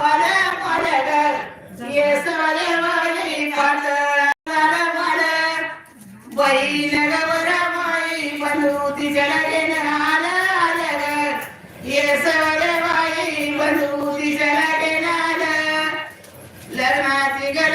பல மலர்கள் இயேசுவரவாயை காட்ட பல வைநகவரமாய் வலூதி ஜலகென ஆல அழகர். இயேசுவரவாயை வலூதி ஜலகென ஆல லர்நாதிகள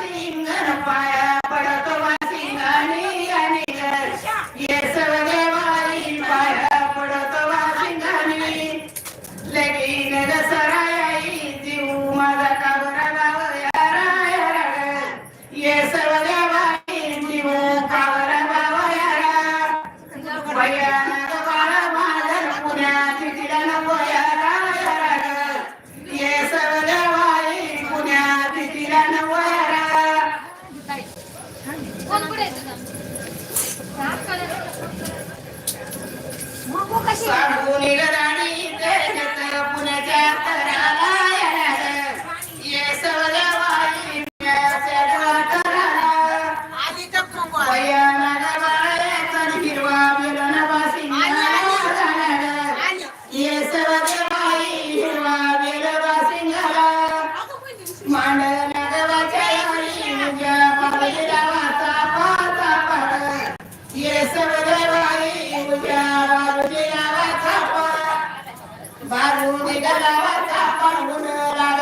ಸಿಂಗನ ಪಾಯ Sarung. உன்னை கதவ சாப்பாடு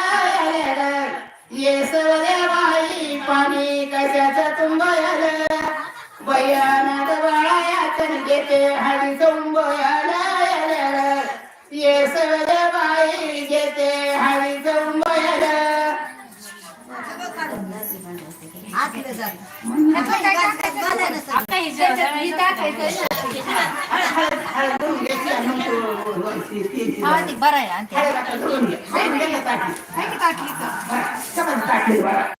केसवदेवाई पाणी कशाचा तुंबयल बयानात बाळायातन घेते हरी तुंबयल केसवदेवाई घेते हरी तुंबयल आता हे हा ती बरं आहे आणि. ते टाकली का तिरे.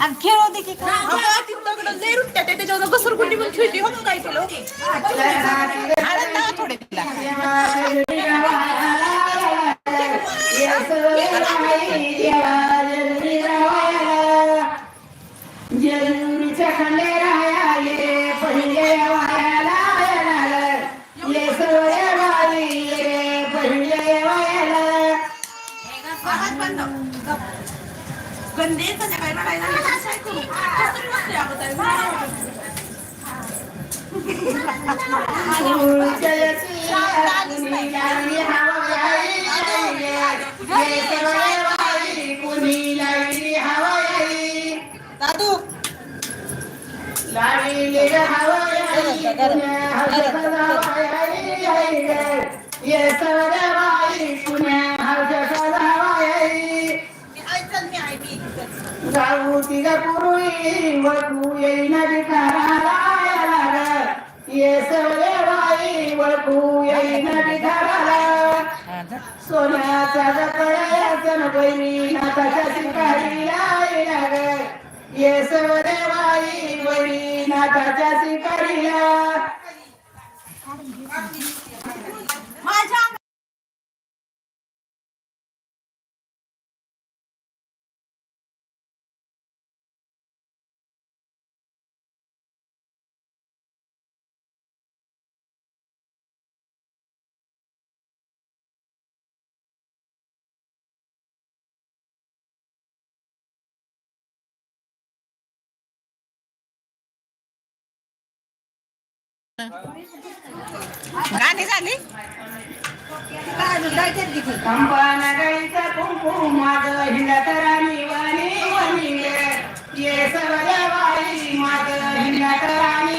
आणि खेळ होते की काय? त्याच्यावर घसरगुंडी पण खेळते. हो काय केलं लावा थोडे तिला? जरुरीच्या खंडेराया ये पहिले वायाला पहिले वायाला गंदे संध्याकाळी रडायला लागले तर काय करू कसं नसते अगोदर दादू जाऊ तिला पुरुई वळखू येईन भिकाराला ये सवरे बाई वळखू येईन भिकाराला सोन्याचा जपळ्याचा बैरी नाथाच्या शिकारीला येणार ये सवरे बाई बैरी नाथाच्या शिकारीला गाणी झाली? कंपन गळीचा कुंकू माझं हिंडत वाणी वाणी ये सवरे बाई माझं हिंडत वाणी.